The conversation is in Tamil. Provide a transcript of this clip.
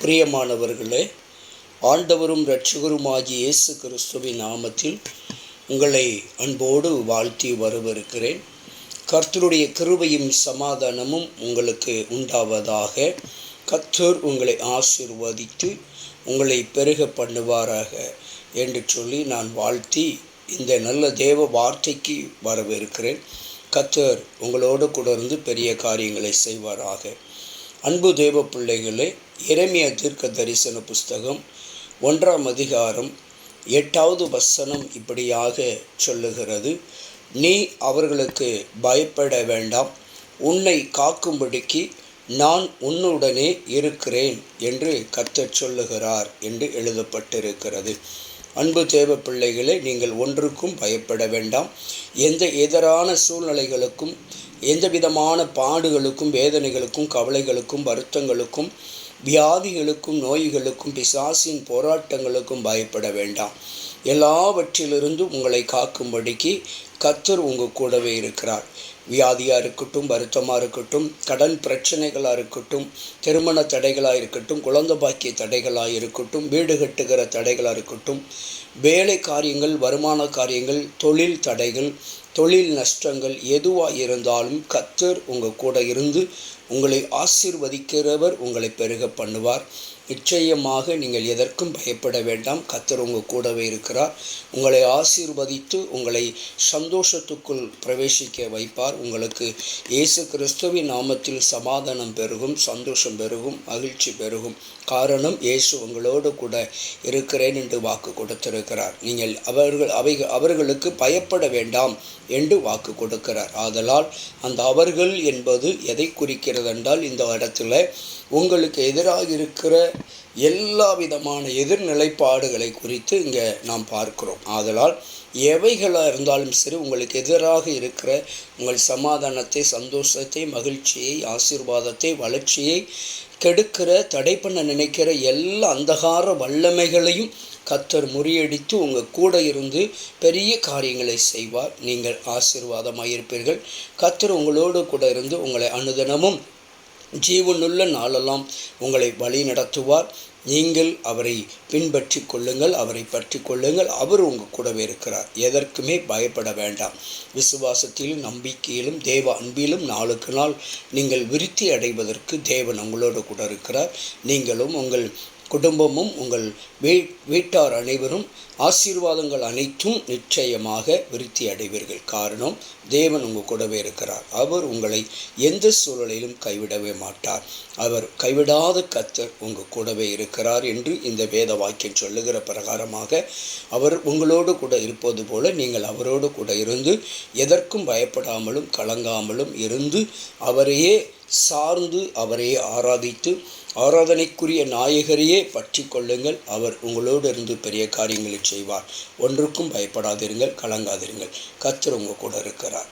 பிரியமானவர்களே ஆண்டவரும் இரட்சகருமாகிய இயேசு கிறிஸ்துவின் நாமத்தில் உங்களை அன்போடு வாழ்த்தி வரவிருக்கிறேன் கர்த்தருடைய கிருபையும் சமாதானமும் உங்களுக்கு உண்டாவதாக. கர்த்தர் உங்களை ஆசிர்வதித்து உங்களை பெருக பண்ணுவாராக என்று சொல்லி நான் வாழ்த்தி இந்த நல்ல தேவ வார்த்தைக்கு வரவிருக்கிறேன் கர்த்தர் உங்களோடு கூட இருந்து பெரிய காரியங்களை செய்வாராக. அன்பு தேவ பிள்ளைகளே எரேமியா தீர்க்க தரிசன புஸ்தகம் ஒன்றாம் அதிகாரம் எட்டாவது வசனம் இப்படியாக சொல்லுகிறது. நீ அவர்களுக்கு பயப்பட வேண்டாம். உன்னை காக்கும்படிக்கு நான் உன்னுடனே இருக்கிறேன் என்று கத்தச் சொல்லுகிறார் என்று எழுதப்பட்டிருக்கிறது. அன்பு தேவ பிள்ளைகளை நீங்கள் ஒன்றுக்கும் பயப்பட வேண்டாம். எந்த எதிரான சூழ்நிலைகளுக்கும் எந்த விதமான பாடுகளுக்கும் வேதனைகளுக்கும் கவலைகளுக்கும் வருத்தங்களுக்கும் வியாதிகளுக்கும் நோய்களுக்கும் பிசாசின் போராட்டங்களுக்கும் பயப்பட வேண்டாம். எல்லாவற்றிலிருந்தும் உங்களை காக்கும்படிக்கு கத்தர் உங்கள் கூடவே இருக்கிறார். வியாதியாக இருக்கட்டும் வருத்தமாக இருக்கட்டும் கடன் பிரச்சனைகளாக இருக்கட்டும் திருமண தடைகளாக இருக்கட்டும் குழந்தை பாக்கிய தடைகளாக இருக்கட்டும் வீடு கட்டுகிற தடைகளாக இருக்கட்டும் வேலை காரியங்கள் வருமான காரியங்கள் தொழில் தடைகள் தொழில் நஷ்டங்கள் எதுவாக இருந்தாலும் கத்தர் உங்கள் கூட இருந்து உங்களை ஆசிர்வதிக்கிறவர் உங்களை பெருக பண்ணுவார். நிச்சயமாக நீங்கள் எதற்கும் பயப்பட வேண்டாம். கத்தர் உங்கள் கூடவே இருக்கிறார். உங்களை ஆசீர்வதித்து உங்களை சந்தோஷத்துக்குள் பிரவேசிக்க வைப்பார். உங்களுக்கு இயேசு கிறிஸ்துவின் நாமத்தில் சமாதானம் பெருகும் சந்தோஷம் பெருகும் மகிழ்ச்சி பெருகும். காரணம் இயேசு உங்களோடு கூட இருக்கிறேன் என்று வாக்கு கொடுத்திருக்கிறார். நீங்கள் அவர்கள் அவை அவர்களுக்கு பயப்பட வேண்டாம் என்று வாக்கு கொடுக்கிறார். ஆதலால் அந்த அவர்கள் என்பது எதை குறிக்கிறது என்றால் இந்த இடத்துல உங்களுக்கு எதிராக இருக்கிற எல்லா விதமான எதிர்நிலைப்பாடுகளை குறித்து இங்கே நாம் பார்க்கிறோம். ஆதலால் எவைகளாக இருந்தாலும் சரி உங்களுக்கு எதிராக இருக்கிற உங்கள் சமாதானத்தை சந்தோஷத்தை மகிழ்ச்சியை ஆசீர்வாதத்தை வளர்ச்சியை கெடுக்கிற தடை பண்ண நினைக்கிற எல்லா அந்தகார வல்லமைகளையும் கத்தர் முறியடித்து உங்கள் கூட இருந்து பெரிய காரியங்களை செய்வார். நீங்கள் ஆசீர்வாதமாக இருப்பீர்கள் கத்தர் உங்களோடு கூட இருந்து உங்களை அனுதினமும் ஜீவனுள்ள நாளெல்லாம் உங்களை வழி நடத்துவார். நீங்கள் அவரை பின்பற்றி கொள்ளுங்கள் அவரை பற்றி கொள்ளுங்கள். அவர் உங்கள் கூடவே இருக்கிறார். எதற்குமே பயப்பட வேண்டாம். விசுவாசத்திலும் நம்பிக்கையிலும் தேவ அன்பிலும் நாளுக்கு நாள் நீங்கள் விருத்தி அடைவதற்கு தேவன் உங்களோடு கூட இருக்கிறார். நீங்களும் உங்கள் குடும்பமும் உங்கள் வீ வீட்டார் அனைவரும் ஆசீர்வாதங்கள் அனைத்தும் நிச்சயமாக விருத்தி அடைவீர்கள். காரணம் தேவன் உங்கள் கூடவே இருக்கிறார். அவர் உங்களை எந்த சூழலிலும் கைவிடவே மாட்டார். அவர் கைவிடாத கத்தர் உங்கள் கூடவே இருக்கிறார் என்று இந்த வேத வாக்கியம் சொல்லுகிற பிரகாரமாக அவர் உங்களோடு கூட இருப்பது போல நீங்கள் அவரோடு கூட இருந்து எதற்கும் பயப்படாமலும் கலங்காமலும் இருந்து அவரையே சார்ந்து அவரையே ஆராதித்து ஆராதனைக்குரிய நாயகரையே பற்றி கொள்ளுங்கள் அவர் உங்களோடு இருந்து பெரிய காரியங்களை செய்வார். ஒன்றுக்கும் பயப்படாதிருங்கள் கலங்காதிருங்கள். கத்தர் உங்கள் கூட இருக்கிறார்.